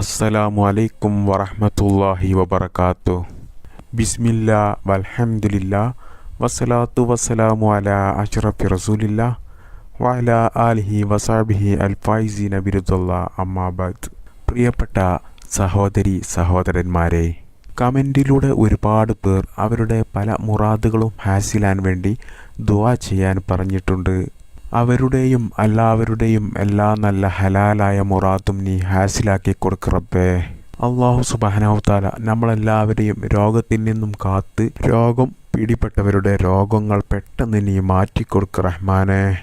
അസ്സലാമു അലൈക്കും വറഹ്മത്തുള്ളാഹി വബറകാത്തു. ബിസ്മില്ല വൽഹംദുലില്ലാ വസ്സലാത്തു വസ്സലാമു അലാ അഷ്റഫി റസൂലില്ലാ വഅല ആലിഹി വസാബിഹി അൽഫൈസി നബിരുദ്ദുള്ള അമ്മാബാദ് പ്രിയപ്പെട്ട സഹോദരി സഹോദരന്മാരെ കമന്റിലൂടെ ഒരുപാട് പേർ അവരുടെ പല മുറാദുകളും ഹാസിലാൻ വേണ്ടി ദുആ ചെയ്യാൻ പറഞ്ഞിട്ടുണ്ട്. അവരുടെയും എല്ലാവരുടെയും എല്ലാ നല്ല ഹലാലായ മുറാത്തും നീ ഹാസിലാക്കി കൊടുക്കറബ്ബേ അള്ളാഹു സുബാനവത്താല നമ്മളെല്ലാവരെയും രോഗത്തിൽ നിന്നും കാത്ത് രോഗം പിടിപ്പെട്ടവരുടെ രോഗങ്ങൾ പെട്ടെന്ന് നീ മാറ്റിക്കൊടുക്ക റഹ്മാനെ.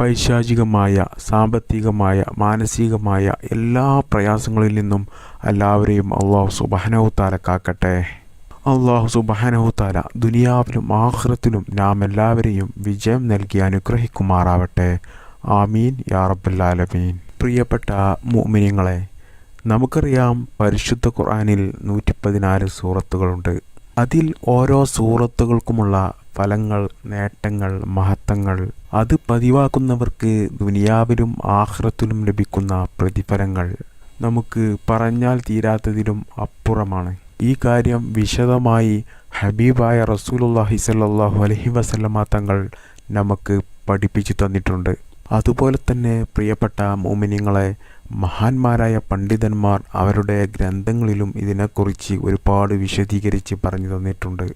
പൈശാചികമായ സാമ്പത്തികമായ മാനസികമായ എല്ലാ പ്രയാസങ്ങളിൽ നിന്നും എല്ലാവരെയും അള്ളാഹു സുബാനവത്താല കാക്കട്ടെ. അള്ളാഹു സുബാനഹുത്താല ദുനിയാവിലും ആഹ്റത്തിലും നാം എല്ലാവരെയും വിജയം നൽകി അനുഗ്രഹിക്കുമാറാവട്ടെ. ആമീൻ യാ റബ്ബുല്ലാലമീൻ പ്രിയപ്പെട്ട മുഅ്മിനീങ്ങളെ നമുക്കറിയാം പരിശുദ്ധ ഖുർആനിൽ നൂറ്റി പതിനാല് സൂറത്തുകളുണ്ട്. അതിൽ ഓരോ സൂറത്തുകൾക്കുമുള്ള ഫലങ്ങൾ നേട്ടങ്ങൾ മഹത്വങ്ങൾ അത് പതിവാക്കുന്നവർക്ക് ദുനിയാവിലും ആഹ്റത്തിലും ലഭിക്കുന്ന പ്രതിഫലങ്ങൾ നമുക്ക് പറഞ്ഞാൽ തീരാത്തതിലും അപ്പുറമാണ്. ഈ കാര്യം വിശദമായി ഹബീബായ റസൂലുള്ളാഹി സല്ലാഹു അലഹി വസല്ലമ തങ്ങൾ നമുക്ക് പഠിപ്പിച്ചു തന്നിട്ടുണ്ട്. അതുപോലെ തന്നെ പ്രിയപ്പെട്ട മോമിനിങ്ങളെ മഹാന്മാരായ പണ്ഡിതന്മാർ അവരുടെ ഗ്രന്ഥങ്ങളിലും ഇതിനെക്കുറിച്ച് ഒരുപാട് വിശദീകരിച്ച് പറഞ്ഞു തന്നിട്ടുണ്ട്.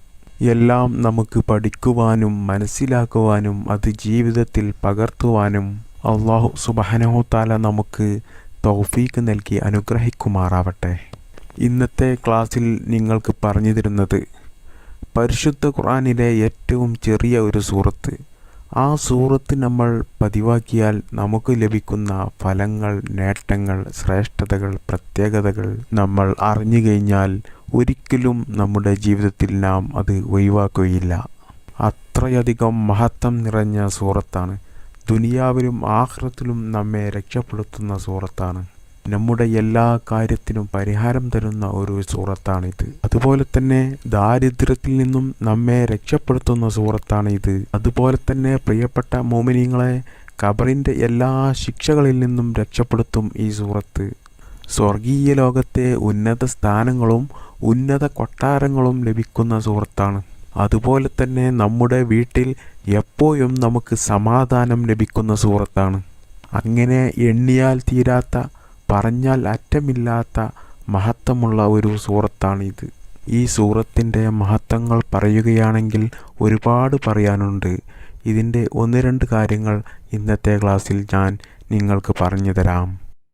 എല്ലാം നമുക്ക് പഠിക്കുവാനും മനസ്സിലാക്കുവാനും അത് ജീവിതത്തിൽ പകർത്തുവാനും അള്ളാഹു സുബഹനഹുത്താല നമുക്ക് തൗഫീക്ക് നൽകി അനുഗ്രഹിക്കുമാറാവട്ടെ. ഇന്നത്തെ ക്ലാസ്സിൽ നിങ്ങൾക്ക് പറഞ്ഞു തരുന്നത് പരിശുദ്ധ ഖുറാനിലെ ഏറ്റവും ചെറിയ ഒരു സൂറത്ത്. ആ സൂറത്ത് നമ്മൾ പതിവാക്കിയാൽ നമുക്ക് ലഭിക്കുന്ന ഫലങ്ങൾ നേട്ടങ്ങൾ ശ്രേഷ്ഠതകൾ പ്രത്യേകതകൾ നമ്മൾ അറിഞ്ഞു കഴിഞ്ഞാൽ ഒരിക്കലും നമ്മുടെ ജീവിതത്തിൽ നാം അത് ഒഴിവാക്കുകയില്ല. അത്രയധികം മഹത്വം നിറഞ്ഞ സൂറത്താണ്. ദുനിയാവിലും ആഹ്റത്തിലും നമ്മെ രക്ഷപ്പെടുത്തുന്ന സൂറത്താണ്. നമ്മുടെ എല്ലാ കാര്യത്തിനും പരിഹാരം തരുന്ന ഒരു സൂറത്താണിത്. അതുപോലെ തന്നെ ദാരിദ്ര്യത്തിൽ നിന്നും നമ്മെ രക്ഷപ്പെടുത്തുന്ന സൂറത്താണിത്. അതുപോലെ തന്നെ പ്രിയപ്പെട്ട മോമിനിയങ്ങളെ ഖബറിന്റെ എല്ലാ ശിക്ഷകളിൽ നിന്നും രക്ഷപ്പെടുത്തും ഈ സൂറത്ത്. സ്വർഗീയ ലോകത്തെ ഉന്നത സ്ഥാനങ്ങളും ഉന്നത കൊട്ടാരങ്ങളും ലഭിക്കുന്ന സുഹൃത്താണ് അതുപോലെ തന്നെ നമ്മുടെ വീട്ടിൽ എപ്പോഴും നമുക്ക് സമാധാനം ലഭിക്കുന്ന സുഹൃത്താണ് അങ്ങനെ എണ്ണിയാൽ തീരാത്ത പറഞ്ഞാൽ അറ്റമില്ലാത്ത മഹത്വമുള്ള ഒരു സൂറത്താണിത്. ഈ സൂറത്തിന്റെ മഹത്വങ്ങൾ പറയുകയാണെങ്കിൽ ഒരുപാട് പറയാനുണ്ട്. ഇതിന്റെ ഒന്ന് രണ്ട് കാര്യങ്ങൾ ഇന്നത്തെ ക്ലാസ്സിൽ ഞാൻ നിങ്ങൾക്ക് പറഞ്ഞു തരാം.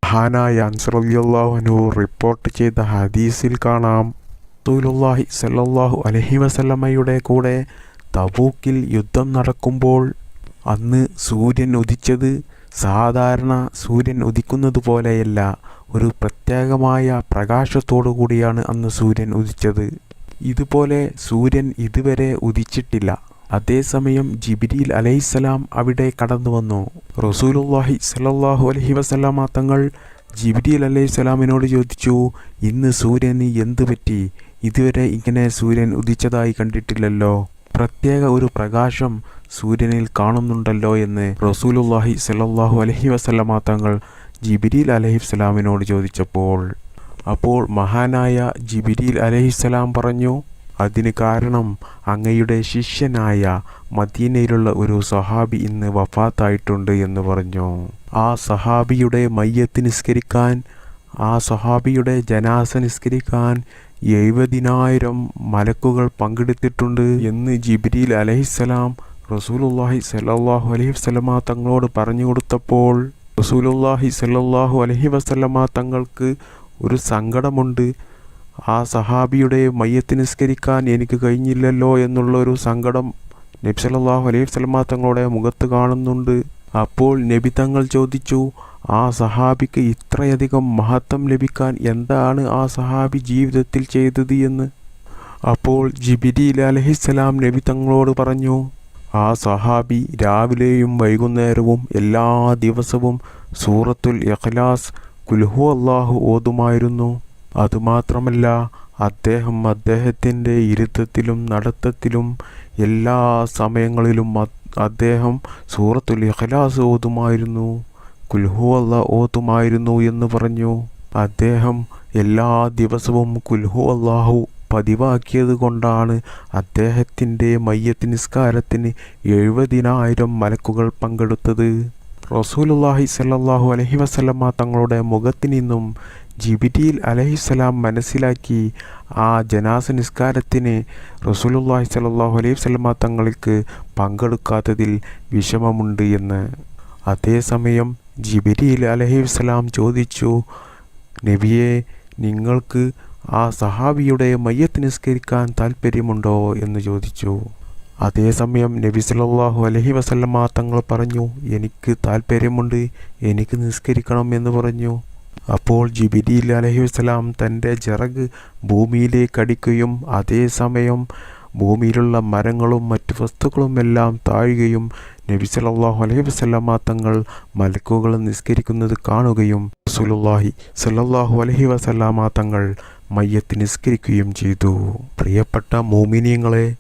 മഹാനായ അൻസറുല്ലാഹുനു റിപ്പോർട്ട് ചെയ്ത ഹദീസിൽ കാണാം. തൂലുല്ലാഹി സല്ലാഹു അലഹി വസല്ലമ്മയുടെ കൂടെ തബൂക്കിൽ യുദ്ധം നടക്കുമ്പോൾ അന്ന് സൂര്യൻ ഉദിച്ചത് സാധാരണ സൂര്യൻ ഉദിക്കുന്നത് പോലെയല്ല ഒരു പ്രത്യേകമായ പ്രകാശത്തോടു കൂടിയാണ് അന്ന് സൂര്യൻ ഉദിച്ചത്. ഇതുപോലെ സൂര്യൻ ഇതുവരെ ഉദിച്ചിട്ടില്ല. അതേസമയം ജിബിരിൽ അലൈഹിസ്സലാം അവിടെ കടന്നു വന്നു. റസൂലുള്ളാഹി സല്ലല്ലാഹു അലൈഹി വസല്ലമ തങ്ങൾ ജിബിരിൽ അലൈഹിസ്സലാമിനോട് ചോദിച്ചു ഇന്ന് സൂര്യന് എന്തു പറ്റി? ഇതുവരെ ഇങ്ങനെ സൂര്യൻ ഉദിച്ചതായി കണ്ടിട്ടില്ലല്ലോ. പ്രത്യേക ഒരു പ്രകാശം സൂര്യനിൽ കാണുന്നുണ്ടല്ലോ എന്ന് റസൂലുല്ലാഹി സല്ലല്ലാഹു അലഹി വസല്ലമ തങ്ങൾ ജിബിരിൽ അലഹിസ്സലാമിനോട് ചോദിച്ചപ്പോൾ അപ്പോൾ മഹാനായ ജിബിരിൽ അലഹിസ്സലാം പറഞ്ഞു അതിന് കാരണം അങ്ങയുടെ ശിഷ്യനായ മദീനയിലുള്ള ഒരു സഹാബി ഇന്ന് വഫാത്തായിട്ടുണ്ട് എന്ന് പറഞ്ഞു. ആ സഹാബിയുടെ മയ്യത്ത് നിസ്കരിക്കാൻ ആ സഹാബിയുടെ ജനാസ നിസ്കരിക്കാൻ എഴുപതിനായിരം മലക്കുകൾ പങ്കെടുത്തിട്ടുണ്ട് എന്ന് ജിബ്രീൽ അലഹിസ്സലാം റസൂലുല്ലാഹി സല്ലാഹു അലഹി വസ്ലമ തങ്ങളോട് പറഞ്ഞു കൊടുത്തപ്പോൾ റസൂലുല്ലാഹി സല്ലാഹു അലഹി വസ്ലമ തങ്ങൾക്ക് ഒരു സങ്കടമുണ്ട്. ആ സഹാബിയുടെ മയ്യത്ത് നിസ്കരിക്കാൻ എനിക്ക് കഴിഞ്ഞില്ലല്ലോ എന്നുള്ള ഒരു സങ്കടം നബി സല്ലാഹു അലൈഹി വസ്ലമ തങ്ങളുടെ മുഖത്ത് കാണുന്നുണ്ട്. അപ്പോൾ നബി തങ്ങൾ ചോദിച്ചു ആ സഹാബിക്ക് ഇത്രയധികം മഹത്വം ലഭിക്കാൻ എന്താണ് ആ സഹാബി ജീവിതത്തിൽ ചെയ്തത് എന്ന്? അപ്പോൾ ജിബിരി അലഹിസ്സലാം നബി തങ്ങളോട് പറഞ്ഞു ആ സഹാബി രാവിലെയും വൈകുന്നേരവും എല്ലാ ദിവസവും സൂറത്തുൽ ഇഖ്ലാസ് കുൽഹു അള്ളാഹു ഓതുമായിരുന്നു. അതുമാത്രമല്ല അദ്ദേഹം അദ്ദേഹത്തിന്റെ ഇരുത്തത്തിലും നടത്തത്തിലും എല്ലാ സമയങ്ങളിലും അദ്ദേഹം സൂറത്തുൽ ഇഖ്ലാസ് ഓതുമായിരുന്നു. കുൽഹു അല്ല ഓതുമായിരുന്നു എന്ന് പറഞ്ഞു. അദ്ദേഹം എല്ലാ ദിവസവും കുൽഹു അള്ളാഹു പതിവാക്കിയത് കൊണ്ടാണ് അദ്ദേഹത്തിന്റെ മയ്യത്ത് നിസ്കാരത്തിന് എഴുപതിനായിരം മലക്കുകൾ പങ്കെടുത്തത്. റസൂലുള്ളാഹി സല്ലാഹു അലഹി വസ്ലമ തങ്ങളുടെ മുഖത്തു നിന്നും ജിബിരിയിൽ അലൈഹിസ്സലാം മനസ്സിലാക്കി ആ ജനാസ നിസ്കാരത്തിന് റസൂലുള്ളാഹി സ്വല്ലല്ലാഹു അലൈഹി വസ്ലമ തങ്ങൾക്ക് പങ്കെടുക്കാത്തതിൽ വിഷമമുണ്ട് എന്ന്. അതേസമയം ജിബിരിയിൽ അലൈഹിസ്സലാം ചോദിച്ചു നബിയെ നിങ്ങൾക്ക് ആ സഹാബിയുടെ മയ്യത്ത് നിസ്കരിക്കാൻ താല്പര്യമുണ്ടോ എന്ന് ചോദിച്ചു. അതേസമയം നബി സല്ലല്ലാഹു അലഹി വസല്ലമ്മ തങ്ങൾ പറഞ്ഞു എനിക്ക് താല്പര്യമുണ്ട് എനിക്ക് നിസ്കരിക്കണം എന്ന് പറഞ്ഞു. അപ്പോൾ ജിബിരിൽ അലഹി വസ്സലാം തന്റെ ചിറക് ഭൂമിയിലേക്ക് അടിക്കുകയും അതേസമയം ഭൂമിയിലുള്ള മരങ്ങളും മറ്റ് വസ്തുക്കളും എല്ലാം താഴുകയും നബി സല്ലല്ലാഹു അലൈഹി വസ്ലമ തങ്ങൾ മലക്കുകൾ നിസ്കരിക്കുന്നത് കാണുകയും റസൂലുള്ളാഹി സല്ലല്ലാഹു അലഹി വസല്ലാമ തങ്ങൾ മയ്യത്ത് നിസ്കരിക്കുകയും ചെയ്തു. പ്രിയപ്പെട്ട മോമിനിയങ്ങളെ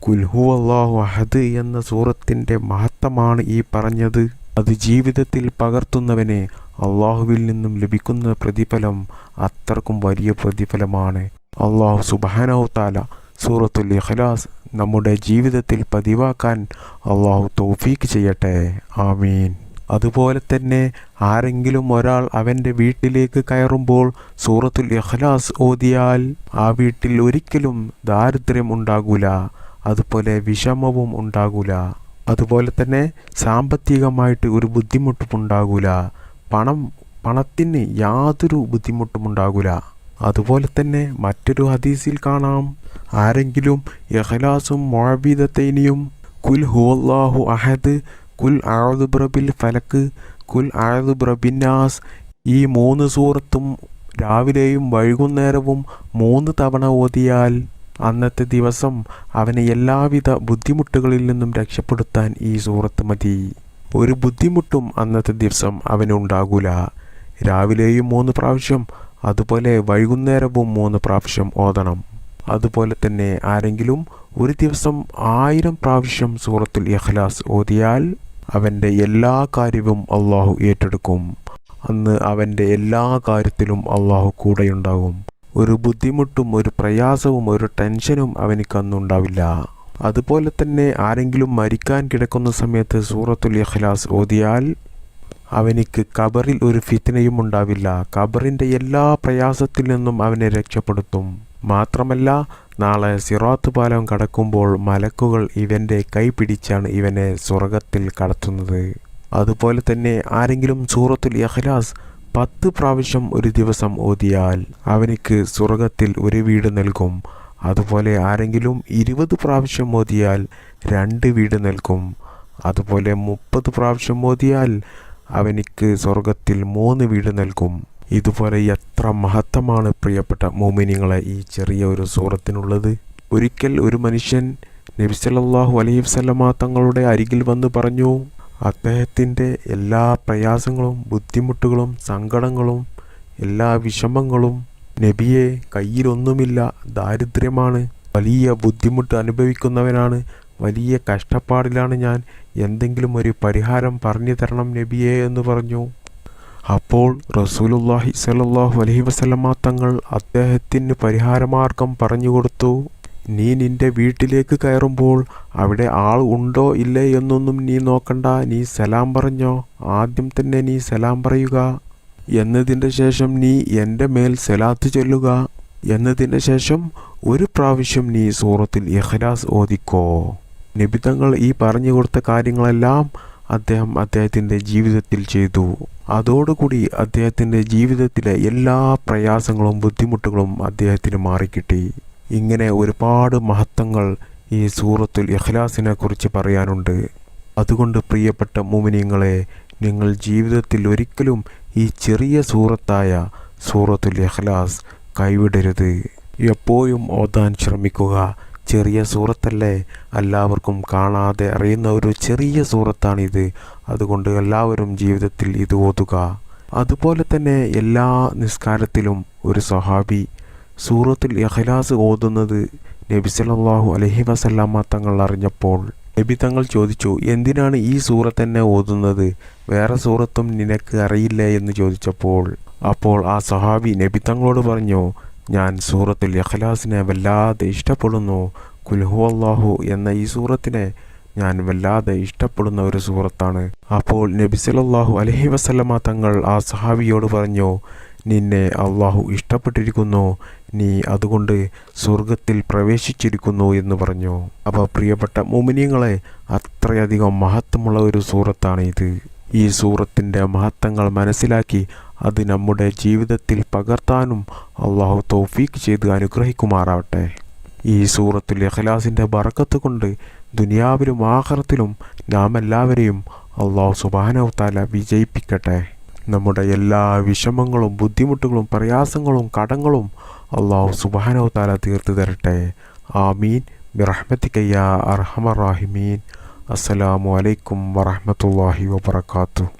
കുൽഹു അള്ളാഹു അഹദ് എന്ന സൂറത്തിന്റെ മഹത്വമാണ് ഈ പറഞ്ഞത്. അത് ജീവിതത്തിൽ പകർത്തുന്നവനെ അള്ളാഹുവിൽ നിന്നും ലഭിക്കുന്ന പ്രതിഫലം അത്രക്കും വലിയ പ്രതിഫലമാണ്. അള്ളാഹു സുബാനോ താല സൂറത്തുൽ ഇഖ്ലാസ് നമ്മുടെ ജീവിതത്തിൽ പതിവാക്കാൻ അള്ളാഹു തൗഫീക്ക് ചെയ്യട്ടെ. ആമീൻ. അതുപോലെ തന്നെ ആരെങ്കിലും ഒരാൾ അവന്റെ വീട്ടിലേക്ക് കയറുമ്പോൾ സൂറത്തുൽ ഇഖ്ലാസ് ഓതിയാൽ ആ വീട്ടിൽ ഒരിക്കലും ദാരിദ്ര്യം ഉണ്ടാകൂല അതുപോലെ വിഷമവും ഉണ്ടാകൂല. അതുപോലെ തന്നെ സാമ്പത്തികമായിട്ട് ഒരു ബുദ്ധിമുട്ടും ഉണ്ടാകൂല. പണം പണത്തിന് യാതൊരു ബുദ്ധിമുട്ടും ഉണ്ടാകൂല. അതുപോലെ തന്നെ മറ്റൊരു ഹദീസിൽ കാണാം ആരെങ്കിലും ഇഖ്ലാസും മൊഴബീദത്തൈനിയും കുൽ ഹുവല്ലാഹു അഹദ് കുൽ ആഴുബ്രബിൽ ഫലക്ക് കുൽ ആഴുബ്രബിന്നാസ് ഈ മൂന്ന് സൂറത്തും രാവിലെയും വൈകുന്നേരവും മൂന്ന് തവണ ഓതിയാൽ അന്നത്തെ ദിവസം അവനെ എല്ലാവിധ ബുദ്ധിമുട്ടുകളിൽ നിന്നും രക്ഷപ്പെടുത്താൻ ഈ സൂറത്ത് മതി. ഒരു ബുദ്ധിമുട്ടും അന്നത്തെ ദിവസം അവനുണ്ടാകൂല രാവിലെയും മൂന്ന് പ്രാവശ്യം അതുപോലെ വൈകുന്നേരവും മൂന്ന് പ്രാവശ്യം ഓതണം. അതുപോലെ തന്നെ ആരെങ്കിലും ഒരു ദിവസം ആയിരം പ്രാവശ്യം സൂറത്തുൽ ഇഖ്ലാസ് ഓതിയാൽ അവന്റെ എല്ലാ കാര്യവും അള്ളാഹു ഏറ്റെടുക്കും. അന്ന് അവന്റെ എല്ലാ കാര്യത്തിലും അള്ളാഹു കൂടെയുണ്ടാകും. ഒരു ബുദ്ധിമുട്ടും ഒരു പ്രയാസവും ഒരു ടെൻഷനും അവനിക്കന്നുണ്ടാവില്ല അതുപോലെ തന്നെ ആരെങ്കിലും മരിക്കാൻ കിടക്കുന്ന സമയത്ത് സൂറത്തുൽ ഇഖ്ലാസ് ഓതിയാൽ അവനിക്ക് കബറിൽ ഒരു ഫിത്തനയും ഉണ്ടാവില്ല. കബറിന്റെ എല്ലാ പ്രയാസത്തിൽ നിന്നും അവനെ രക്ഷപ്പെടുത്തും. മാത്രമല്ല നാളെ സിറാത്ത് പാലം കടക്കുമ്പോൾ മലക്കുകൾ ഇവന്റെ കൈ പിടിച്ചാണ് ഇവനെ സ്വർഗത്തിൽ കടത്തുന്നത്. അതുപോലെ തന്നെ ആരെങ്കിലും സൂറത്തുൽ ഇഖ്ലാസ് പത്ത് പ്രാവശ്യം ഒരു ദിവസം ഓതിയാൽ അവനിക്ക് സ്വർഗത്തിൽ ഒരു വീട് നൽകും. അതുപോലെ ആരെങ്കിലും ഇരുപത് പ്രാവശ്യം ഓതിയാൽ രണ്ട് വീട് നൽകും. അതുപോലെ മുപ്പത് പ്രാവശ്യം ഓതിയാൽ അവനിക്ക് സ്വർഗത്തിൽ മൂന്ന് വീട് നൽകും. ഇതുപോലെ എത്ര മഹത്വമാണ് പ്രിയപ്പെട്ട മോമിനിങ്ങളെ ഈ ചെറിയ ഒരു സൂറത്തിനുള്ളത്. ഒരിക്കൽ ഒരു മനുഷ്യൻ നബിസലല്ലാഹു അലൈഹി വസല്ലമ തങ്ങളുടെ അരികിൽ വന്ന് പറഞ്ഞു അദ്ദേഹത്തിന്റെ എല്ലാ പ്രയാസങ്ങളും ബുദ്ധിമുട്ടുകളും സങ്കടങ്ങളും എല്ലാ വിഷമങ്ങളും നബിയെ കയ്യിലൊന്നുമില്ല. ദാരിദ്ര്യമാണ്. വലിയ ബുദ്ധിമുട്ട് അനുഭവിക്കുന്നവനാണ്. വലിയ കഷ്ടപ്പാടിലാണ് ഞാൻ എന്തെങ്കിലും ഒരു പരിഹാരം പറഞ്ഞു തരണം നബിയെ എന്ന് പറഞ്ഞു. അപ്പോൾ റസൂലുല്ലാഹി സലാഹു അലഹി വസ്ലമ തങ്ങൾ അദ്ദേഹത്തിന് പരിഹാരമാർഗം പറഞ്ഞു കൊടുത്തു. നീ നിന്റെ വീട്ടിലേക്ക് കയറുമ്പോൾ അവിടെ ആൾ ഉണ്ടോ ഇല്ലേ എന്നൊന്നും നീ നോക്കണ്ട. നീ സലാം പറഞ്ഞോ. ആദ്യം തന്നെ നീ സലാം പറയുക. എന്നതിന്റെ ശേഷം നീ എന്റെ മേൽ സലാത്ത് ചൊല്ലുക. എന്നതിന്റെ ശേഷം ഒരു പ്രാവശ്യം നീ സൂറത്തിൽ ഇഖ്ലാസ് ഓദിക്കോ നിബിതങ്ങൾ ഈ പറഞ്ഞു കൊടുത്ത കാര്യങ്ങളെല്ലാം അദ്ദേഹം അദ്ദേഹത്തിന്റെ ജീവിതത്തിൽ ചെയ്തു. അതോടുകൂടി അദ്ദേഹത്തിന്റെ ജീവിതത്തിലെ എല്ലാ പ്രയാസങ്ങളും ബുദ്ധിമുട്ടുകളും അദ്ദേഹത്തിന് മാറിക്കിട്ടി. ഇങ്ങനെ ഒരുപാട് മഹത്വങ്ങൾ ഈ സൂറത്തുൽ ഇഖ്ലാസിനെ കുറിച്ച് പറയാനുണ്ട്. അതുകൊണ്ട് പ്രിയപ്പെട്ട മുമിനിങ്ങളെ നിങ്ങൾ ജീവിതത്തിൽ ഒരിക്കലും ഈ ചെറിയ സൂറത്തായ സൂറത്തുൽ ഇഖ്ലാസ് കൈവിടരുത്. എപ്പോഴും ഓതാൻ ശ്രമിക്കുക. ചെറിയ സൂറത്തല്ലേ എല്ലാവർക്കും കാണാതെ അറിയുന്ന ഒരു ചെറിയ സൂറത്താണിത്. അതുകൊണ്ട് എല്ലാവരും ജീവിതത്തിൽ ഇത് ഓതുക. അതുപോലെ തന്നെ എല്ലാ നിസ്കാരത്തിലും ഒരു സഹാബി സൂറത്തിൽ ഇഖ്ലാസ് ഓതുന്നത് നബി സല്ലല്ലാഹു അലൈഹി വസല്ലാമ തങ്ങൾ അറിഞ്ഞപ്പോൾ നബി തങ്ങൾ ചോദിച്ചു എന്തിനാണ് ഈ സൂറത്ത് തന്നെ ഓതുന്നത്? വേറെ സൂറത്തും നിനക്ക് അറിയില്ലേ? എന്ന് ചോദിച്ചപ്പോൾ അപ്പോൾ ആ സഹാബി നബി തങ്ങളോട് പറഞ്ഞു ഞാൻ സൂറത്തുൽ ഇഖ്ലാസിനെ വല്ലാതെ ഇഷ്ടപ്പെടുന്നു. കുൽഹു അള്ളാഹു എന്ന ഈ സൂറത്തിനെ ഞാൻ വല്ലാതെ ഇഷ്ടപ്പെടുന്ന ഒരു സൂറത്താണ്. അപ്പോൾ നബി സല്ലല്ലാഹു അലൈഹി വസല്ലമ തങ്ങൾ ആ സഹാബിയോട് പറഞ്ഞു നിന്നെ അള്ളാഹു ഇഷ്ടപ്പെട്ടിരിക്കുന്നു. നീ അതുകൊണ്ട് സ്വർഗത്തിൽ പ്രവേശിച്ചിരിക്കുന്നു എന്ന് പറഞ്ഞു. അപ്പോൾ പ്രിയപ്പെട്ട മോമിനിയങ്ങളെ അത്രയധികം മഹത്വമുള്ള ഒരു സൂറത്താണ് ഇത്. ഈ സൂറത്തിന്റെ മഹത്വങ്ങൾ മനസ്സിലാക്കി അത് നമ്മുടെ ജീവിതത്തിൽ പകർത്താനും അള്ളാഹു തോഫീക്ക് ചെയ്ത് അനുഗ്രഹിക്കുമാറാവട്ടെ. ഈ സൂറത്തുൽ ഇഖ്ലാസിന്റെ ബറക്കത്ത് കൊണ്ട് ദുനിയാവിലും ആഖിറത്തിലും നാം എല്ലാവരെയും അള്ളാഹു സുബാനവത്താല വിജയിപ്പിക്കട്ടെ. നമ്മുടെ എല്ലാ വിഷമങ്ങളും ബുദ്ധിമുട്ടുകളും പ്രയാസങ്ങളും കടങ്ങളും അള്ളാഹു സുബാനവത്താല തീർത്തു തരട്ടെ. ആമീൻ. ബിറഹ്മത്തിക്കയ്യ അർഹമറാഹിമീൻ അസ്സലാമു അലൈക്കും വറഹ്മത്തുള്ളാഹി വബറകാതുഹു.